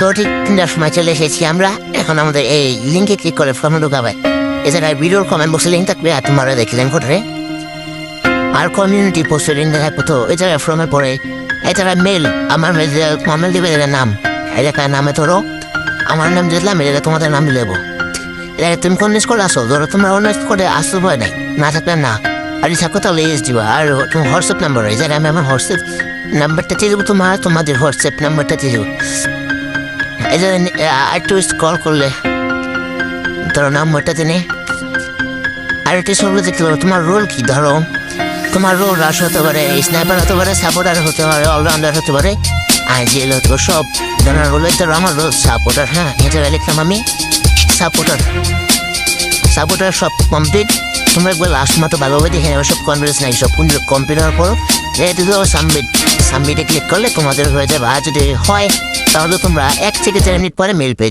তো ঠিক তিনটার সময় চলে এসেছি আমরা। এখন আমাদের এই লিঙ্কে ক্লিক করে ফর্মে ঢুকাবে। এছাড়া ভিডিওর কমেন্ট বক্সে লিঙ্ক থাকবে, আর তোমরা দেখলেন কোথায়। আর কমিউনিটি পোস্টের লিঙ্ক দেখায় তো, এছাড়া ফর্মের পরে। এছাড়া মেল আমার মেল দিবে, এদের নাম। দেখা নামে তোরো আমার নাম দিলাম এটা তোমাদের নাম দেবো এটা তুমি কোন স্কুলে আসো ধরো, তোমরা অন্য স্কুলে আসতে ভয় নাই। না থাকলে না। আর থাকো তাহলে এস দিবা। আর তোমার হোয়াটসঅ্যাপ নাম্বার যারা আমি আমার হোয়াটসঅ্যাপ নাম্বারটা দিয়ে দেবো তোমার, তোমাদের হোয়াটসঅ্যাপ নাম্বারটা দিয়ে দেবো। এই যে একটু কল করলে। ধরো নাম্বারটা দিনে। আর একটু সব দেখতে পারো, তোমার রোল কি? ধরো, তোমার রোল রাশ হতে পারে স্নাইপার হতে পারে সাপোর্টার হতে পারে অলরাউন্ডার হতে পারে। যে হতে পারে সব ধরো রোলের ধরো আমার রোল সাপোর্টার হ্যাঁ? এটা লিখলাম আমি সাপোর্টার সাপোর্টার সব কমপ্লিট তোমরা একবার লাস্ট মতো ভালোভাবে দেখে নেবে, সব কনফিডেন্স নাই সব কম্পিউটার করো এটা সামবিদ সাবমিট সাবমিটে ক্লিক করলে তোমাদের হয়ে যাবে, আর যদি হয়, তাহলে তোমরা এক থেকে চার মিনিট পরে মেল পেয়ে